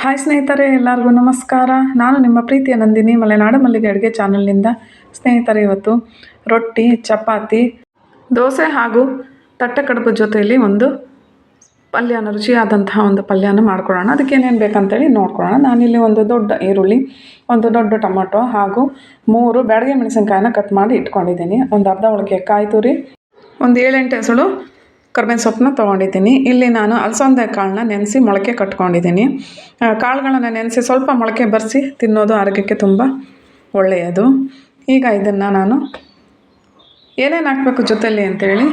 Hi ಸ್ನೇಹಿತರೆ, ಎಲ್ಲರಿಗೂ ನಮಸ್ಕಾರ. ನಾನು ನಿಮ್ಮ ಪ್ರೀತಿಯ ನಂದಿನಿ, ಮಲೆನಾಡು ಮಲ್ಲಿಗೆ ಅಡುಗೆ ಚಾನಲ್ನಿಂದ. ಸ್ನೇಹಿತರೆ, ಇವತ್ತು ರೊಟ್ಟಿ, ಚಪಾತಿ, ದೋಸೆ ಹಾಗೂ ತಟ್ಟೆ ಕಡುಬು ಜೊತೆಯಲ್ಲಿ ಒಂದು ಪಲ್ಯನ ರುಚಿಯಾದಂತಹ ಒಂದು ಪಲ್ಯನ ಮಾಡ್ಕೊಳ್ಳೋಣ. ಅದಕ್ಕೆ ಏನೇನು ಬೇಕಂತೇಳಿ ನೋಡ್ಕೊಳ್ಳೋಣ. ನಾನಿಲ್ಲಿ ಒಂದು ದೊಡ್ಡ ಈರುಳ್ಳಿ, ಒಂದು ದೊಡ್ಡ ಟೊಮೊಟೊ ಹಾಗೂ ಮೂರು ಬ್ಯಾಡಗೆ ಮೆಣಸಿನ್ಕಾಯಿನ ಕಟ್ ಮಾಡಿ ಇಟ್ಕೊಂಡಿದ್ದೀನಿ. ಒಂದು ಅರ್ಧ ಒಳಗೆ ಕಾಯಿ ತುರಿ, ಒಂದು ಏಳೆಂಟು ಹೆಸಳು ಕರ್ಬೇವಿನ ಸೊಪ್ಪನ್ನ ತೊಗೊಂಡಿದ್ದೀನಿ. ಇಲ್ಲಿ ನಾನು ಅಲಸಂದೆ ಕಾಳನ್ನ ನೆನೆಸಿ ಮೊಳಕೆ ಕಟ್ಕೊಂಡಿದ್ದೀನಿ. ಕಾಳುಗಳನ್ನು ನೆನೆಸಿ ಸ್ವಲ್ಪ ಮೊಳಕೆ ಬರೆಸಿ ತಿನ್ನೋದು ಆರೋಗ್ಯಕ್ಕೆ ತುಂಬ ಒಳ್ಳೆಯದು. ಈಗ ಇದನ್ನು ನಾನು ಏನೇನು ಹಾಕಬೇಕು ಜೊತೆಯಲ್ಲಿ ಅಂತೇಳಿ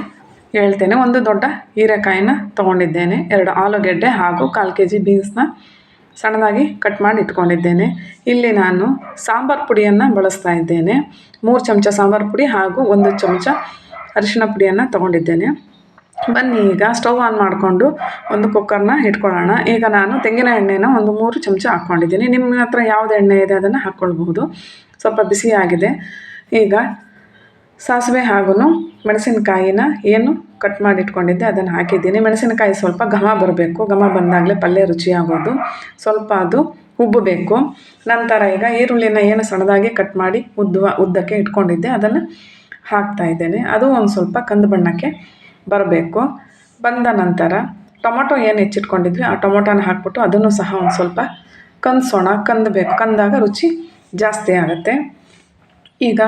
ಹೇಳ್ತೇನೆ. ಒಂದು ದೊಡ್ಡ ಹೀರೆಕಾಯಿನ ತೊಗೊಂಡಿದ್ದೇನೆ. ಎರಡು ಆಲೂಗೆಡ್ಡೆ ಹಾಗೂ ಕಾಲು ಕೆ ಜಿ ಬೀನ್ಸ್ನ ಸಣ್ಣದಾಗಿ ಕಟ್ ಮಾಡಿ ಇಟ್ಕೊಂಡಿದ್ದೇನೆ. ಇಲ್ಲಿ ನಾನು ಸಾಂಬಾರು ಪುಡಿಯನ್ನು ಬಳಸ್ತಾ ಇದ್ದೇನೆ. ಮೂರು ಚಮಚ ಸಾಂಬಾರು ಪುಡಿ ಹಾಗೂ ಒಂದು ಚಮಚ ಅರಿಶಿಣ ಪುಡಿಯನ್ನು ತೊಗೊಂಡಿದ್ದೇನೆ. ಬನ್ನಿ, ಈಗ ಸ್ಟವ್ ಆನ್ ಮಾಡಿಕೊಂಡು ಒಂದು ಕುಕ್ಕರ್ನ ಇಟ್ಕೊಳ್ಳೋಣ. ಈಗ ನಾನು ತೆಂಗಿನ ಎಣ್ಣೆನ ಒಂದು ಮೂರು ಚಮಚ ಹಾಕ್ಕೊಂಡಿದ್ದೀನಿ. ನಿಮ್ಮ ಹತ್ರ ಯಾವ್ದು ಎಣ್ಣೆ ಇದೆ ಅದನ್ನು ಹಾಕ್ಕೊಳ್ಬಹುದು. ಸ್ವಲ್ಪ ಬಿಸಿಯಾಗಿದೆ ಈಗ ಸಾಸಿವೆ ಹಾಗೂ ಮೆಣಸಿನಕಾಯಿನ ಏನು ಕಟ್ ಮಾಡಿ ಇಟ್ಕೊಂಡಿದ್ದೆ ಅದನ್ನು ಹಾಕಿದ್ದೀನಿ. ಮೆಣಸಿನಕಾಯಿ ಸ್ವಲ್ಪ ಘಮ ಬರಬೇಕು. ಘಮ ಬಂದಾಗಲೇ ಪಲ್ಯ ರುಚಿಯಾಗೋದು ಸ್ವಲ್ಪ ಅದು ಉಬ್ಬಬೇಕು ನಂತರ ಈಗ ಈರುಳ್ಳಿನ ಏನು ಸಣ್ಣದಾಗಿ ಕಟ್ ಮಾಡಿ ಉದ್ದುವ, ಉದ್ದಕ್ಕೆ ಇಟ್ಕೊಂಡಿದ್ದೆ ಅದನ್ನು ಹಾಕ್ತಾ ಇದ್ದೇನೆ. ಅದು ಒಂದು ಸ್ವಲ್ಪ ಕಂದು ಬಣ್ಣಕ್ಕೆ ಬರಬೇಕು. ಬಂದ ನಂತರ ಟೊಮೊಟೊ ಏನು ಹೆಚ್ಚಿಟ್ಕೊಂಡಿದ್ವಿ, ಆ ಟೊಮೊಟೊನ ಹಾಕ್ಬಿಟ್ಟು ಅದನ್ನು ಸಹ ಒಂದು ಸ್ವಲ್ಪ ಕಂದಿಸೋಣ. ಕಂದಬೇಕು. ಕಂದಾಗ ರುಚಿ ಜಾಸ್ತಿ ಆಗುತ್ತೆ. ಈಗ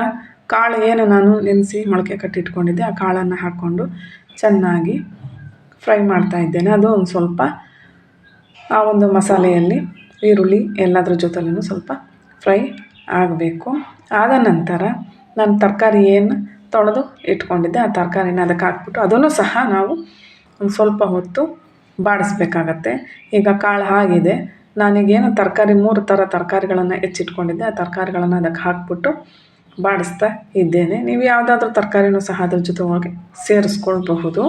ಕಾಳು ಏನು ನಾನು ನೆನೆಸಿ ಮೊಳಕೆ ಕಟ್ಟಿಟ್ಕೊಂಡಿದ್ದೆ ಆ ಕಾಳನ್ನು ಹಾಕ್ಕೊಂಡು ಚೆನ್ನಾಗಿ ಫ್ರೈ ಮಾಡ್ತಾ ಇದ್ದೇನೆ. ಅದು ಒಂದು ಸ್ವಲ್ಪ ಆ ಒಂದು ಮಸಾಲೆಯಲ್ಲಿ ಈರುಳ್ಳಿ ಎಲ್ಲದರ ಜೊತೆಲೂ ಸ್ವಲ್ಪ ಫ್ರೈ ಆಗಬೇಕು. ಆದ ನಂತರ ನಾನು ತರಕಾರಿ ಏನು ತೊಳೆದು ಇಟ್ಕೊಂಡಿದ್ದೆ. ಆ ತರಕಾರಿನ ಅದಕ್ಕೆ ಹಾಕ್ಬಿಟ್ಟು ಅದನ್ನು ಸಹ ನಾವು ಒಂದು ಸ್ವಲ್ಪ ಹೊತ್ತು ಬಾಡಿಸ್ಬೇಕಾಗತ್ತೆ. ಈಗ ಕಾಳು ಆಗಿದೆ. ನಾನೀಗೇನು ತರಕಾರಿ ಮೂರು ಥರ ತರಕಾರಿಗಳನ್ನು ಹೆಚ್ಚಿಟ್ಕೊಂಡಿದ್ದೆ. ಆ ತರಕಾರಿಗಳನ್ನು ಅದಕ್ಕೆ ಹಾಕ್ಬಿಟ್ಟು ಬಾಡಿಸ್ತಾ ಇದ್ದೇನೆ. ನೀವು ಯಾವುದಾದ್ರೂ ತರಕಾರಿನೂ ಸಹ ಅದ್ರ ಜೊತೆ ಹೋಗಿ ಸೇರಿಸ್ಕೊಳ್ಬಹುದು.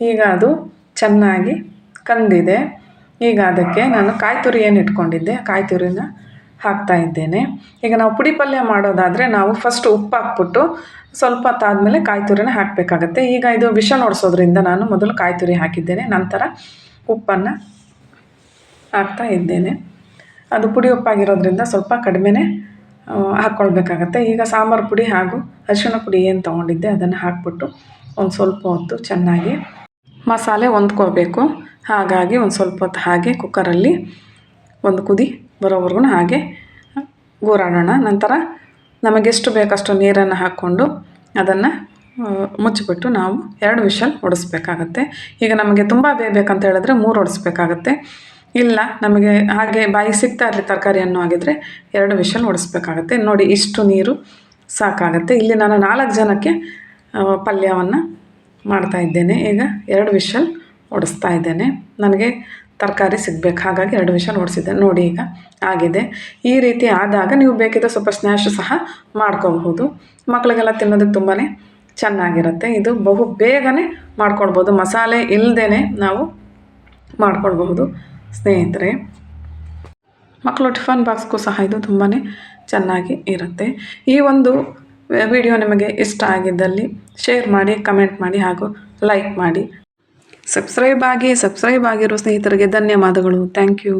ಈಗ ಅದು ಚೆನ್ನಾಗಿ ಕಂದಿದೆ. ಈಗ ಅದಕ್ಕೆ ನಾನು ಕಾಯಿ ತುರಿ ಏನು ಇಟ್ಕೊಂಡಿದ್ದೆ. ಕಾಯಿ ತುರಿನ ಹಾಕ್ತಾ ಇದ್ದೇನೆ. ಈಗ ನಾವು ಪುಡಿ ಪಲ್ಯ ಮಾಡೋದಾದರೆ ನಾವು ಫಸ್ಟ್ ಉಪ್ಪು ಹಾಕ್ಬಿಟ್ಟು ಸ್ವಲ್ಪ ಹೊತ್ತಾದಮೇಲೆ ಕಾಯಿ ತುರಿನ ಹಾಕಬೇಕಾಗತ್ತೆ. ಈಗ ಇದು ವಿಷ ನೋಡಿಸೋದ್ರಿಂದ ನಾನು ಮೊದಲು ಕಾಯಿ ತುರಿ ಹಾಕಿದ್ದೇನೆ. ನಂತರ ಉಪ್ಪನ್ನು ಹಾಕ್ತಾ ಇದ್ದೇನೆ. ಅದು ಪುಡಿ ಉಪ್ಪಾಗಿರೋದ್ರಿಂದ ಸ್ವಲ್ಪ ಕಡಿಮೆನೇ ಹಾಕ್ಕೊಳ್ಬೇಕಾಗತ್ತೆ. ಈಗ ಸಾಂಬಾರು ಪುಡಿ ಹಾಗೂ ಅರಿಶಿಣ ಪುಡಿ ಏನು ತೊಗೊಂಡಿದ್ದೆ ಅದನ್ನು ಹಾಕ್ಬಿಟ್ಟು ಒಂದು ಸ್ವಲ್ಪ ಹೊತ್ತು ಚೆನ್ನಾಗಿ ಮಸಾಲೆ ಹೊಂದ್ಕೋಬೇಕು ಹಾಗಾಗಿ ಒಂದು ಸ್ವಲ್ಪ ಹೊತ್ತು ಹಾಗೆ ಕುಕ್ಕರಲ್ಲಿ ಒಂದು ಕುದಿ ಬರೋವರೆಗೂ ಹಾಗೆ ಗೋರಾಡೋಣ. ನಂತರ ನಮಗೆಷ್ಟು ಬೇಕಷ್ಟು ನೀರನ್ನು ಹಾಕ್ಕೊಂಡು ಅದನ್ನು ಮುಚ್ಚಿಬಿಟ್ಟು ನಾವು ಎರಡು ವಿಷಲ್ ಹೊಡಿಸ್ಬೇಕಾಗತ್ತೆ ಈಗ ನಮಗೆ ತುಂಬ ಬೇಯಬೇಕಂತ ಹೇಳಿದ್ರೆ ಮೂರು ಹೊಡಿಸ್ಬೇಕಾಗತ್ತೆ ಇಲ್ಲ, ನಮಗೆ ಹಾಗೆ ಬಾಯಿ ಸಿಗ್ತಾ ಇರಲಿ ತರಕಾರಿ ಅನ್ನೋ ಆಗಿದ್ರೆ ಎರಡು ವಿಷಲ್ ಹೊಡಿಸ್ಬೇಕಾಗತ್ತೆ ನೋಡಿ, ಇಷ್ಟು ನೀರು ಸಾಕಾಗತ್ತೆ. ಇಲ್ಲಿ ನಾನು ನಾಲ್ಕು ಜನಕ್ಕೆ ಪಲ್ಯವನ್ನು ಮಾಡ್ತಾ ಇದ್ದೇನೆ. ಈಗ ಎರಡು ವಿಷಲ್ ಹೊಡಿಸ್ತಾ ಇದ್ದೇನೆ. ನನಗೆ ತರಕಾರಿ ಸಿಗಬೇಕು. ಹಾಗಾಗಿ ಎರಡು ನಿಮಿಷ ನೋಡಿಸಿದ್ದೆ. ನೋಡಿ ಈಗ ಆಗಿದೆ. ಈ ರೀತಿ ಆದಾಗ ನೀವು ಬೇಕಿದ್ದರೆ ಸ್ವಲ್ಪ ಸ್ನ್ಯಾಶ್ ಸಹ ಮಾಡ್ಕೋಬಹುದು. ಮಕ್ಕಳಿಗೆಲ್ಲ ತಿನ್ನೋದಕ್ಕೆ ತುಂಬಾ ಚೆನ್ನಾಗಿರುತ್ತೆ. ಇದು ಬಹು ಬೇಗನೆ ಮಾಡ್ಕೊಳ್ಬೋದು ಮಸಾಲೆ ಇಲ್ಲದೇ ನಾವು ಮಾಡ್ಕೊಳ್ಬಹುದು ಸ್ನೇಹಿತರೆ, ಮಕ್ಕಳು ಟಿಫನ್ ಬಾಕ್ಸ್ಗೂ ಸಹ ಇದು ತುಂಬಾ ಚೆನ್ನಾಗಿ ಇರುತ್ತೆ. ಈ ಒಂದು ವಿಡಿಯೋ ನಿಮಗೆ ಇಷ್ಟ ಆಗಿದ್ದಲ್ಲಿ ಶೇರ್ ಮಾಡಿ, ಕಮೆಂಟ್ ಮಾಡಿ ಹಾಗೂ ಲೈಕ್ ಮಾಡಿ. ಸಬ್ಸ್ಕ್ರೈಬ್ ಆಗಿ ಸಬ್ಸ್ಕ್ರೈಬ್ ಆಗಿರೋ ಸ್ನೇಹಿತರಿಗೆ ಧನ್ಯವಾದಗಳು. Thank you